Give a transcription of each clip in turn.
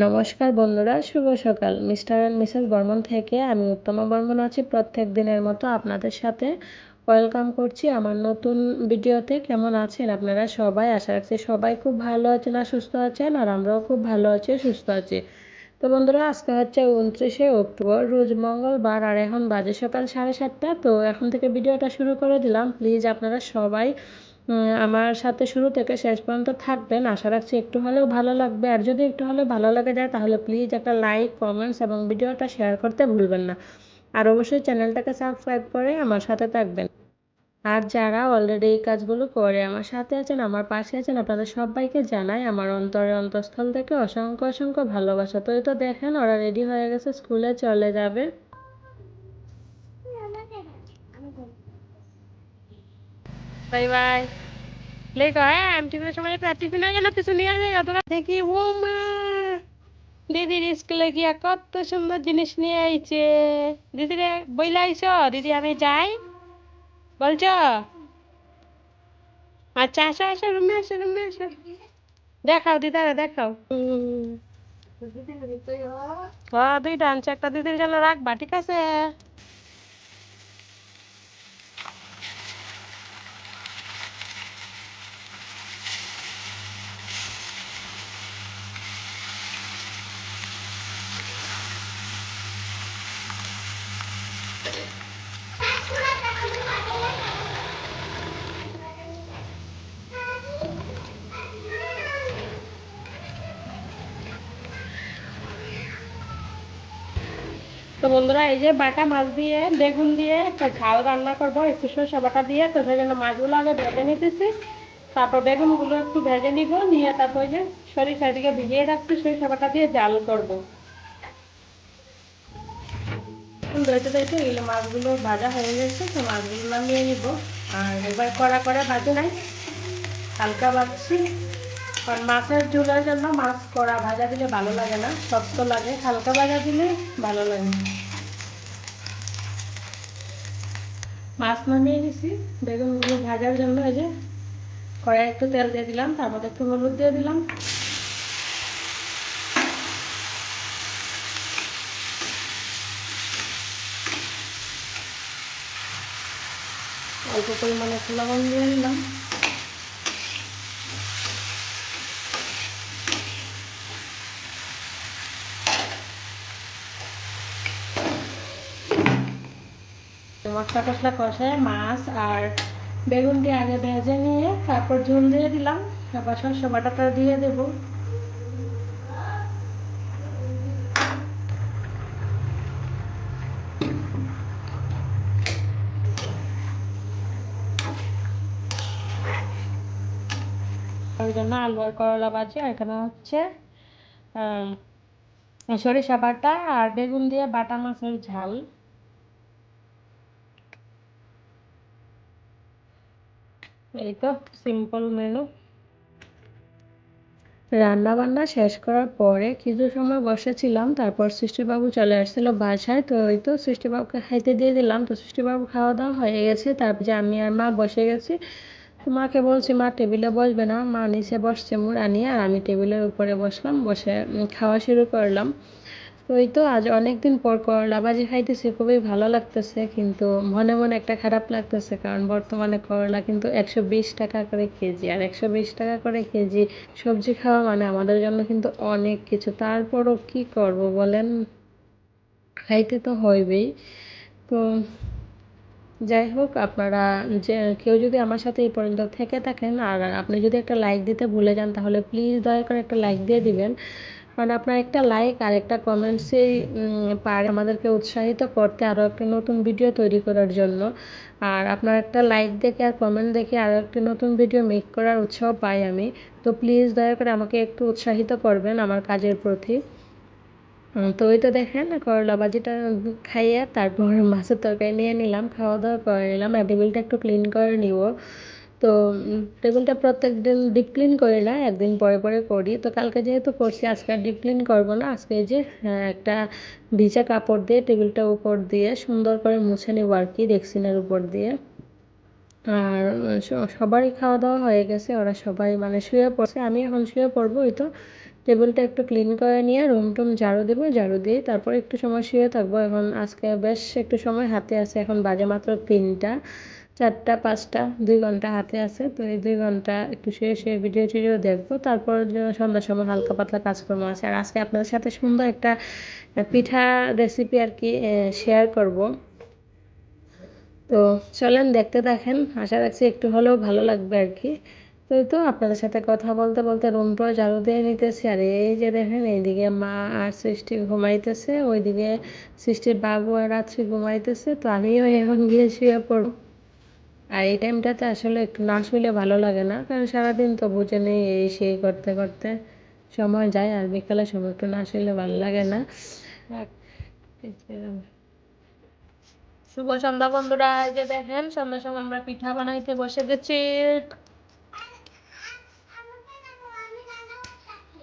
নমস্কার বন্ধুরা, শুভ সকাল। মিস্টার অ্যান্ড মিসেস বর্মন থেকে আমি উত্তমা বর্মন আছি। প্রত্যেক দিনের মতো আপনাদের সাথে ওয়েলকাম করছি আমার নতুন ভিডিওতে। কেমন আছেন আপনারা সবাই? আশা রাখছি সবাই খুব ভালো আছেন আর সুস্থ আছেন, আর আমরাও খুব ভালো আছি সুস্থ আছি। তো বন্ধুরা, আজকে হচ্ছে উনত্রিশে অক্টোবর, রোজ মঙ্গলবার, আর এখন বাজে সকাল সাড়ে সাতটা। তো এখন থেকে ভিডিওটা শুরু করে দিলাম। প্লিজ আপনারা সবাই আমার সাথে শুরু থেকে শেষ পর্যন্ত থাকবেন। আশা রাখছি একটু হলেও ভালো লাগবে। আর যদি একটু হলেও ভালো লাগে যায়, তাহলে প্লিজ একটা লাইক কমেন্টস এবং ভিডিওটা শেয়ার করতে ভুলবেন না। আর অবশ্যই চ্যানেলটাকে সাবস্ক্রাইব করে আমার সাথে থাকবেন। আর যারা অলরেডি এই কাজগুলো করে আমার সাথে আছেন, আমার পাশে আছেন, আপনাদের সবাইকে জানাই আমার অন্তরে অন্তঃস্থল থেকে অসংখ্য অসংখ্য ভালোবাসা। তো এই তো দেখেন, ওরা রেডি হয়ে গেছে, স্কুলে চলে যাবে। Bye bye. হ্যাঁ টিফিনের সময় একটা টিফিন যেন কিছু নিয়ে আসে অতটা দেখি ও মা। দিদির স্কুলে গিয়া কত সুন্দর জিনিস নিয়ে আইছে। দিদিরে বইলে আইছ? দিদি আমি যাই। বলছ? আচ্ছা আসো আসো রুমে আসো রুমে আসো। দেখাও দিদারে দেখাও। দুইটা আনছে একটা দিদির জন্য রাখবা ঠিক আছে? তো বন্ধুরা, এই যে বাটা মাছ দিয়ে, বেগুন দিয়ে, একটা ঝাল রান্না করব, একটু সরষে বাটা দিয়ে। তো জন্য মাছগুলো আগে ভেজে নিতেছি। তারপর বেগুনগুলো একটু ভেজে নিব, নিয়ে তারপর যে সরিষা দিকে ভিজিয়ে রাখছি, সরিষা বাটা দিয়ে জাল করব। ধরতে ধরতে এগুলো মাছগুলো ভাজা হয়ে গেছে, তো মাছগুলো নামিয়ে নিব। আর এবার কড়া কড়া ভাজে নাই, হালকা ভাজছি। কারণ মাছের ঝোলের জন্য মাছ কড়া ভাজা দিলে ভালো লাগে না, শক্ত লাগে, হালকা ভাজা দিলে ভালো লাগে মাছ নামিয়ে গেছি বেগুনগুলো ভাজার জন্য এই যে কড়াই একটু তেল দিয়ে দিলাম, তারপর একটু হলুদ দিয়ে দিলাম। অল্প পরিমাণে একটু লবণ দিয়ে দিলাম। মশলা টসলা কষায় মাছ আর বেগুনটি আগে ভেজে নিয়ে তারপর ঝোল দিয়ে দিলাম। তারপর শস্য বাটাটা দিয়ে দেব। ওই জন্য আলু আর করলা ভাজি, আর এখানে হচ্ছে সরিষা বাটা আর বেগুন দিয়ে বাটা মাছের ঝাল। এই তো সিম্পল মেনু রান্না বান্না শেষ করার পরে কিছু সময় বসেছিলাম, তারপর সৃষ্টিবাবু চলে আসছিল বাসায়। তো ওই তো সৃষ্টিবাবুকে খাইতে দিয়ে দিলাম। তো সৃষ্টিবাবু খাওয়া দাওয়া হয়ে গেছে। তারপর যে আমি আর মা বসে গেছি। মাকে বলছি, মা, টেবিলে বসবে না। মা নিচে বসছে মুড়া নিয়ে, আর আমি টেবিলের উপরে বসলাম, বসে খাওয়া শুরু করলাম। এই তো আজ অনেক দিন পর করলা ভাজি খাইতেছি, খুবই ভালো লাগতেছে কিন্তু মনে মনে একটা খারাপ লাগতেছে কারণ বর্তমানে করলা কিন্তু একশো বিশ টাকা করে কেজি আর একশো বিশ টাকা করে কেজি সবজি খাওয়া মানে আমাদের জন্য কিন্তু অনেক কিছু। তারপরও কি করব বলেন? খাইতে তো হইবেই। তো যাই হোক, আপনারা যে কেউ যদি আমার সাথে এই পর্যন্ত থেকে থাকেন আর আপনি যদি একটা লাইক দিতে ভুলে যান তাহলে প্লিজ দয়া করে একটা লাইক দিয়ে দিবেন। কারণ আপনার একটা লাইক আর একটা কমেন্টসেই পারে আমাদেরকে উৎসাহিত করতে আরও একটা নতুন ভিডিও তৈরি করার জন্য। আর আপনার একটা লাইক দেখে আর কমেন্ট দেখে আরও একটি নতুন ভিডিও মেক করার উৎসাহ পাই আমি। তো প্লিজ দয়া করে আমাকে একটু উৎসাহিত করবেন আমার কাজের প্রতি। তো ওই তো দেখেন, করলা ভাজিটা খাইয়ে তারপর মাছের তরকারি নিয়ে নিলাম খাওয়া দাওয়া করে নিলাম টেবিলটা একটু ক্লিন করে নিব। তো টেবিলটা প্রত্যেক দিন ডিপ ক্লিন করি না, একদিন পরে পরে করি। তো কালকে যেহেতু করছি, আজকে আর ডিপ ক্লিন করব না। আজকে যে একটা ভিজা কাপড় দিয়ে টেবিলটা উপর দিয়ে সুন্দর করে মুছে নেব আর কি, ডেক্সিনের উপর দিয়ে। আর সবারই খাওয়া দাওয়া হয়ে গেছে, ওরা সবাই মানে শুয়ে পড়ছে, আমি এখন শুয়ে পড়ব, ওই তো। টেবিলটা একটু ক্লিন করে নিয়ে রুম টুম ঝাড়ু দেবো, ঝাড়ু দিয়ে তারপর একটু সময় শুয়ে থাকব। এখন আজকে বেশ একটু সময় হাতে আছে, এখন বাজে মাত্র তিনটা। চারটা, পাঁচটা, দুই ঘণ্টা হাতে আছে। তো এই দুই ঘণ্টা একটু শুয়ে শুয়ে ভিডিও টিডিও দেখব। তারপর সন্ধ্যার সময় হালকা পাতলা কাজকর্ম আছে। আর আজকে আপনাদের সাথে সুন্দর একটা পিঠা রেসিপি আর কি শেয়ার করব। তো চলেন দেখতে দেখেন আশা রাখছি একটু হলেও ভালো লাগবে আর কি। তো তো আপনাদের সাথে কথা বলতে বলতে রুম রুমটাও ঝাড়ু দিয়ে নিতেছি। আর এই যে দেখেন, এইদিকে মা আর সৃষ্টি ঘুমাইতেছে। ওইদিকে সৃষ্টির বাবু আর রাত্রি ঘুমাইতেছে। তো আমিও এখন গিয়ে শুয়ে পড়ব। আর এই টাইমটাতে আসলে একটু না শুলে ভালো লাগে না, কারণ সারাদিন তো বুঝে নেই, এই সেই করতে করতে সময় যায় আর বিকালে সময় একটু না শুলে ভালো লাগে না। শুভ সন্ধ্যা বন্ধুরা যে দেখেন সন্ধ্যার সময় আমরা পিঠা বানাইতে বসে গেছি।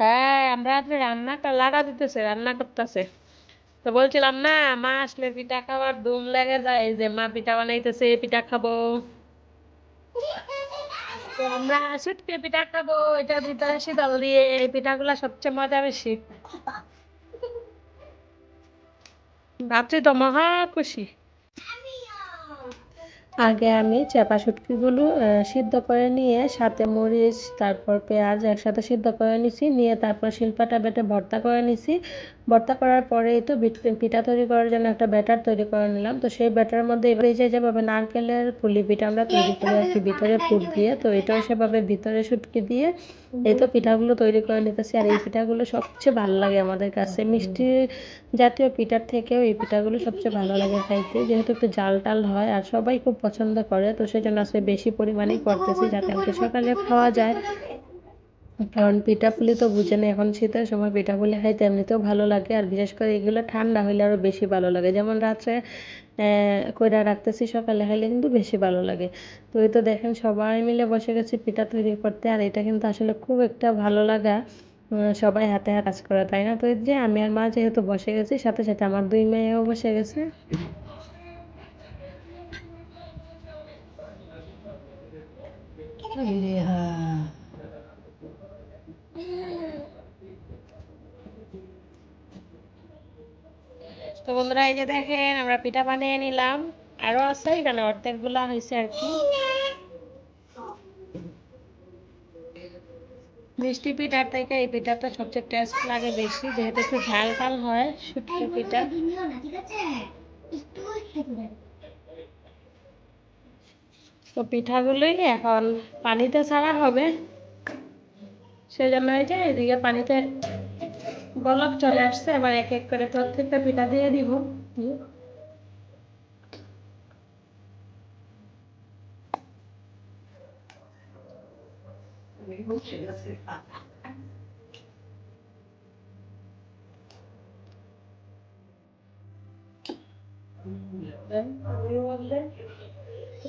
হ্যাঁ আমরা রান্নাটা লাড়া দিতেছে, রান্না করতেছে। তো বলছিলাম না, মা আসলে পিঠা খাবার দুম লেগে যায়, যে মা পিঠা বানাইতেছে, পিঠা খাব। আমরা শুটকে পিঠা খাব এটার ভিতরে শীতল দিয়ে এই পিঠাগুলো সবচেয়ে মজা বেশি। ভাবছি তো মহা খুশি। আগে আমি চাপা শুটকিগুলো সিদ্ধ করে নিয়ে সাথে মরিচ, তারপর পেঁয়াজ একসাথে সিদ্ধ করে নিছি, নিয়ে তারপর শিল্পাটা বেটে ভর্তা করে নিছি। ভর্তা করার পরেই তো পিঠা তৈরি করার জন্য একটা ব্যাটার তৈরি করে নিলাম। তো সেই ব্যাটার মধ্যে এবার যে যেভাবে নারকেলের পুলি পিঠা আমরা তৈরি করি আর ভিতরে পুর দিয়ে, তো এটাও সেভাবে ভিতরে শুটকি দিয়ে এই তো পিঠাগুলো তৈরি করে নিতেছি। আর এই পিঠাগুলো সবচেয়ে ভালো লাগে আমাদের কাছে। মিষ্টি জাতীয় পিঠার থেকেও এই পিঠাগুলো সবচেয়ে ভালো লাগে খাইতে। যেহেতু একটু জাল টাল হয় আর সবাই খুব পছন্দ করে, তো সেই জন্য আজকে বেশি পরিমাণেই করতেছি যাতে আমাকে সকালে খাওয়া যায়। কারণ পিঠাপুলি তো বুঝে না এখন শীতের সময় পিঠাপুলি খাইতে এমনিতেও ভালো লাগে আর বিশেষ করে এগুলো ঠান্ডা হইলে আরও বেশি ভালো লাগে। যেমন রাত্রে কইরা রাখতেছি সকালে খাইলে কিন্তু বেশি ভালো লাগে। তো এই তো দেখেন সবাই মিলে বসে গেছি পিঠা তৈরি করতে আর এটা কিন্তু আসলে খুব একটা ভালো লাগা। সবাই হাতে হাত কাজ করা, তাই না? তো যে আমি আর মা যেহেতু বসে গেছি, সাথে সাথে আমার দুই মেয়েও বসে গেছে। তো বন্ধুরা, এই যে দেখেন, আমরা পিঠা বানিয়ে নিলাম। আরও আছে, এখানে অর্ধেকগুলা হয়েছে আর কি। মিষ্টি পিঠার থেকে এই পিঠাটা সবচেয়ে টেস্ট লাগে বেশি। যেহেতু একটু ঝাল ঝাল হয়, শুটকি পিঠা। তো পিঠাগুলোই এখন পানিতে ছাড়া হবে। সেজন্য এই যে এদিকে পানিতে বলক চলে আসছে। এবার এক এক করে প্রত্যেকটা পিঠা দিয়ে দিব।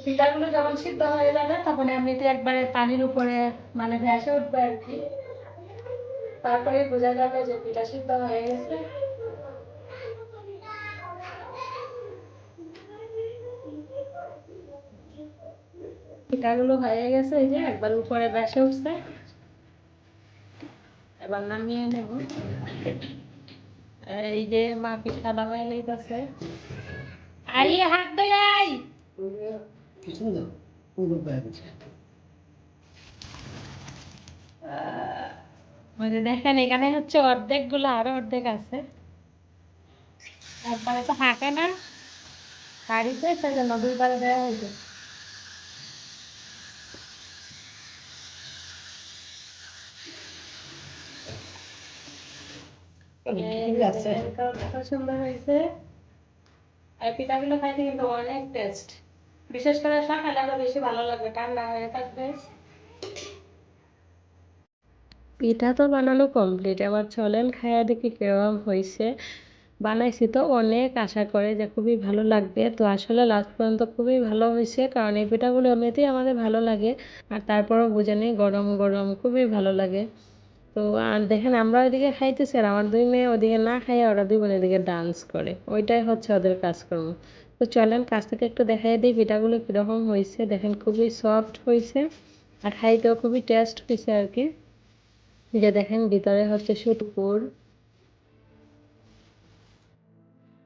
পিঠাগুলো যখন সিদ্ধ হয়ে যাবে তখন এমনিতে একবারে পানির উপরে মানে ভেসে উঠবে আর কি তারপরে বোঝা যাবে যে পিঠা সিদ্ধ হয়ে গেছে পিঠাগুলো হয়ে গেছে এই যে একবার উপরে ভেসে উঠছে। এবার নামিয়ে নেব। এই যে মা পিঠা নামাই লইতেছে আই হাত দই আই মানে দেখেন এখানে হচ্ছে অর্ধেকগুলো আরও অর্ধেক আছে। একবারে তো হাঁকে না। শাড়িতে সেজন্য দুইবারে দেওয়া হয়েছে। সুন্দর হয়েছে। আর পিঠাগুলো খাইতে কিন্তু অনেক টেস্ট বিশেষ করে সকালে আরও বেশি ভালো লাগবে ঠান্ডা হয়ে থাকবে। পিঠা তো বানানো কমপ্লিট এবার চলেন খাইয়া দেখি কেরম হয়েছে। বানাইছি তো অনেক আশা করে যে খুবই ভালো লাগবে। তো আসলে লাস্ট পর্যন্ত খুবই ভালো হয়েছে কারণ এই পিঠাগুলো এমনিতেই আমাদের ভালো লাগে। আর তারপরও বুঝে নিই গরম গরম খুবই ভালো লাগে। তো আর দেখেন আমরা ওইদিকে খাইতেছি আর আমার দুই মেয়ে ওদিকে না খাইয়ে ওরা দুই বোন এদিকে ডান্স করে। ওইটাই হচ্ছে ওদের কাজকর্ম। তো চলেন কাছ থেকে একটু দেখাই দিই পিঠাগুলো কীরকম হয়েছে দেখেন খুবই সফট হয়েছে আর খাইতেও খুবই টেস্ট হয়েছে আর কি। যে দেখেন ভিতরে হচ্ছে সুটপুর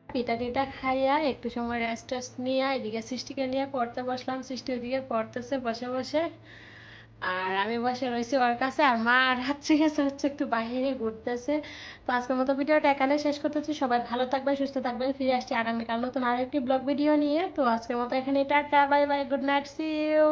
পিঠা টিটা খাইয়া একটু সময় রেস্ট টেস্ট নিয়ে এদিকে সৃষ্টিকে নিয়ে পড়তে বসলাম। সৃষ্টি ওদিকে পড়তেছে বসে বসে। আর আমি বসে রয়েছি ওর কাছে, আর মা হচ্ছে গেছে হচ্ছে একটু বাইরে ঘুরতেছে। তো আজকের মতো ভিডিওটা এখানে শেষ করতেছি সবাই ভালো থাকবে সুস্থ থাকবে ফিরে আসছি আগামীকাল নতুন আরেকটি ব্লগ ভিডিও নিয়ে। তো আজকের মতো এখানে tata, bye bye, good night see you